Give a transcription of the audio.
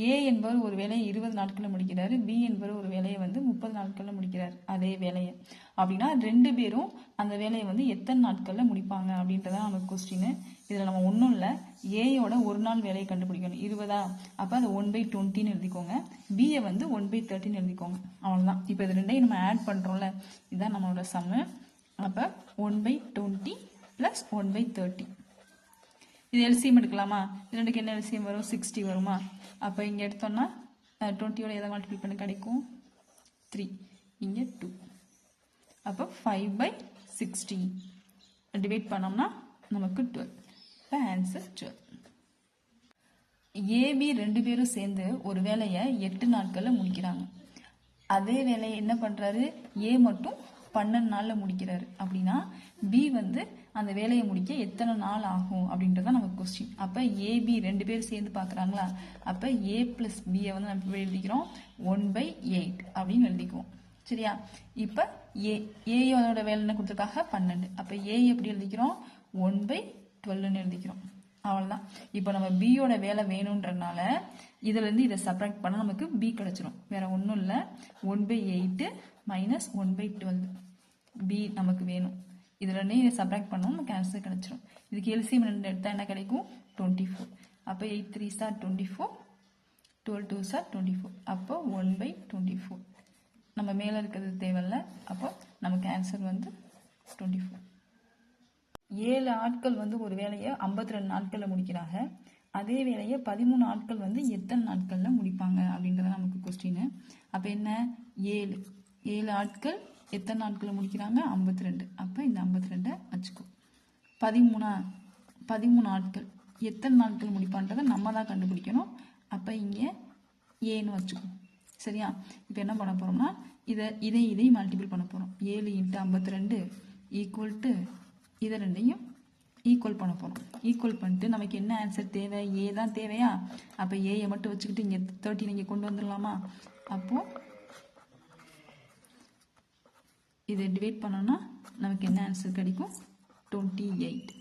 ஏ என்பவர் ஒரு வேலையை இருபது நாட்களில் முடிக்கிறாரு பி என்பவர் ஒரு வேலையை வந்து முப்பது நாட்களில் முடிக்கிறார் அதே வேலையை. அப்படின்னா ரெண்டு பேரும் அந்த வேலையை வந்து எத்தனை நாட்களில் முடிப்பாங்க அப்படின்றதான் நமக்கு கொஸ்டின் இதில் நம்ம ஒன்றும் இல்லை. ஏயோட ஒரு நாள் வேலையை கண்டுபிடிக்கணும். இருபதா? அப்போ அதை ஒன் பை டுவெண்ட்டின்னு எழுதிக்கோங்க. பியை வந்து ஒன் பை தேர்ட்டின்னு எழுதிக்கோங்க. அவ்வளோதான் இப்போ இது ரெண்டையும் நம்ம ஆட் பண்ணுறோம்ல இதுதான் நம்மளோட சம்மு அப்போ one by twenty plus one by thirty இது எல்சியம் எடுக்கலாமா? இது ரெண்டுக்கு என்ன எல்சியம் வரும்? சிக்ஸ்டி வருமா? அப்போ இங்கே எடுத்தோன்னா டுவெண்ட்டியோட எதை மல்டிபிள் பண்ண கிடைக்கும்? த்ரீ இங்கே டூ அப்போ ஃபைவ் பை சிக்ஸ்டி டிவைட் பண்ணோம்னா நமக்கு டுவெல் இப்போ ஆன்சர் டுவெல் ஏபி ரெண்டு பேரும் சேர்ந்து ஒரு வேலையை எட்டு நாட்களில் முடிக்கிறாங்க. அதே வேலையை என்ன பண்ணுறாரு ஏ மட்டும் பன்னெண்டு நாளில் முடிக்கிறாரு. அப்படின்னா பி வந்து அந்த வேலையை முடிக்க எத்தனை நாள் ஆகும் அப்படின்றத நமக்கு கொஸ்டின் அப்போ ஏபி ரெண்டு பேரும் சேர்ந்து பார்க்குறாங்களா? அப்போ ஏ ப்ளஸ் பியை வந்து நம்ம எழுதிக்கிறோம். ஒன் பை எயிட் அப்படின்னு எழுதிக்குவோம். சரியா? இப்போ ஏ ஏயோட வேலை என்ன கொடுத்துருக்காங்க? பன்னெண்டு. அப்போ ஏ எப்படி எழுதிக்கிறோம்? ஒன் பை டுவெல்னு எழுதிக்கிறோம். அவ்வளோதான் இப்போ நம்ம பியோட வேலை வேணுன்றனால இதுலேருந்து இதை சப்ராக்ட் பண்ணால் நமக்கு பி கிடச்சிரும். வேறு ஒன்றும் இல்லை. One by eight minus one by twelve P நமக்கு வேணும். இதில் ரெண்டையும் இதை சப்ராக்ட் பண்ணோம் நமக்கு ஆன்சர் கிடச்சிரும். இதுக்கு எல்சிஎம் ரெண்டு எடுத்தால் என்ன கிடைக்கும்? டுவெண்ட்டி ஃபோர் அப்போ eight three sir twenty four twelve two sir twenty four அப்போ ஒன் பை டுவெண்ட்டி ஃபோர் நம்ம மேலே இருக்கிறது தேவையில்ல அப்போ நமக்கு ஆன்சர் வந்து டுவெண்ட்டி ஃபோர் ஏழு ஆட்கள் வந்து ஒரு வேலையை ஐம்பத்தி ரெண்டு நாட்களில் முடிக்கிறாங்க. அதே வேலையை பதிமூணு ஆட்கள் வந்து எத்தனை நாட்களில் முடிப்பாங்க அப்படின்றத நமக்கு கொஸ்டின் அப்போ என்ன? ஏழு. ஏழு ஆட்கள் எத்தனை நாட்களில் முடிக்கிறாங்க? ஐம்பத்தி ரெண்டு அப்போ இந்த ஐம்பத்தி ரெண்டை வச்சுக்கோ. பதிமூணா பதிமூணு நாட்கள் எத்தனை நாட்கள் முடிப்பான்றதை நம்ம தான் கண்டுபிடிக்கணும். அப்போ இங்கே ஏன்னு வச்சுக்கோ. சரியா? இப்போ என்ன பண்ண போகிறோம்னா இதை இதை இதையும் மல்டிபிள் பண்ண போகிறோம் ஏழு இன்ட்டு ஐம்பத்தி ரெண்டு ஈக்குவல் டு இதை ரெண்டையும் ஈக்குவல் பண்ண போகிறோம் ஈக்குவல் பண்ணிட்டு நமக்கு என்ன ஆன்சர் தேவை? ஏ தான் தேவையா? அப்போ ஏயை மட்டும் வச்சுக்கிட்டு இங்கே தேர்ட்டின் இங்கே கொண்டு வந்துடலாமா? அப்போது இதை டிவைட் பண்ணோன்னா நமக்கு என்ன ஆன்சர் கிடைக்கும்? Twenty eight